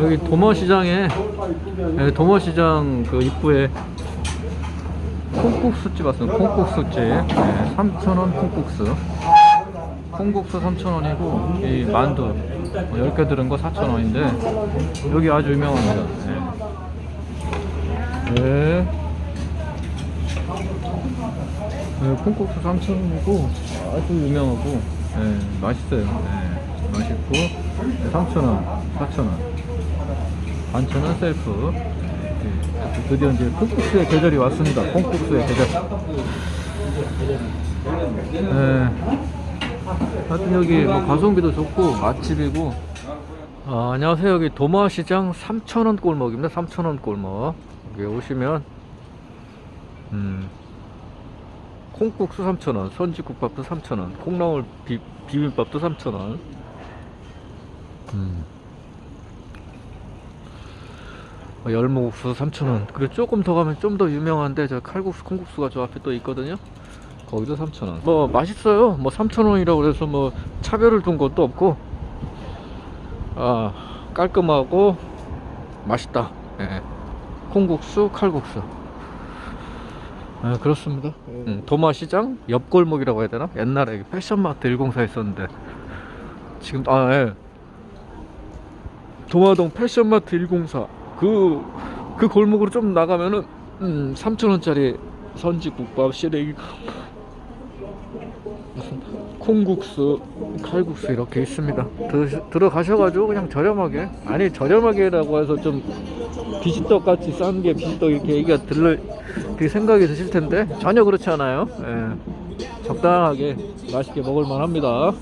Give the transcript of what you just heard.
여기 도머시장에 예, 도머시장 그 입구에 콩국수집 왔어요. 콩국수집 예, 3,000원 콩국수. 콩국수 3,000원이고 이 만두 10개 들은 거 4,000원인데 여기 아주 유명합니다. 예. 예. 네, 콩국수 3,000원이고 아주 유명하고 예, 맛있어요. 예, 맛있고 3,000원, 4,000원. 반찬은 셀프. 예, 드디어 이제 콩국수의 계절이 왔습니다. 콩국수의 계절. 예. 하여튼 여기 뭐 가성비도 좋고 맛집이고. 아, 안녕하세요. 여기 도마시장 3,000원 골목입니다. 3,000원 골목. 여기 오시면 음. 콩국수 3,000원, 선지국밥도 3,000원, 콩나물 비, 비빔밥도 3,000원. 음. 어, 열무국수 3,000원. 그리고 조금 더 가면 좀 더 유명한데 저 칼국수, 콩국수가 저 앞에 또 있거든요. 거기도 3,000원. 뭐 맛있어요. 뭐 3,000원이라고 해서 뭐 차별을 둔 것도 없고 아, 깔끔하고 맛있다. 예. 콩국수, 칼국수. 아, 그렇습니다. 음, 도마시장 옆골목이라고 해야 되나? 옛날에 패션마트 104 있었는데 지금 아 예. 도마동 패션마트 104 그, 그 골목으로 좀 나가면은 음, 3,000원짜리 선지국밥, 시래기 콩국수, 칼국수 이렇게 있습니다. 들, 들어가셔가지고 그냥 저렴하게 아니 저렴하게라고 해서 좀 비지떡 같이 싼 게 비지떡 이렇게 얘기가 들을 그 생각이 드실 텐데 전혀 그렇지 않아요. 예. 적당하게 맛있게 먹을 만합니다.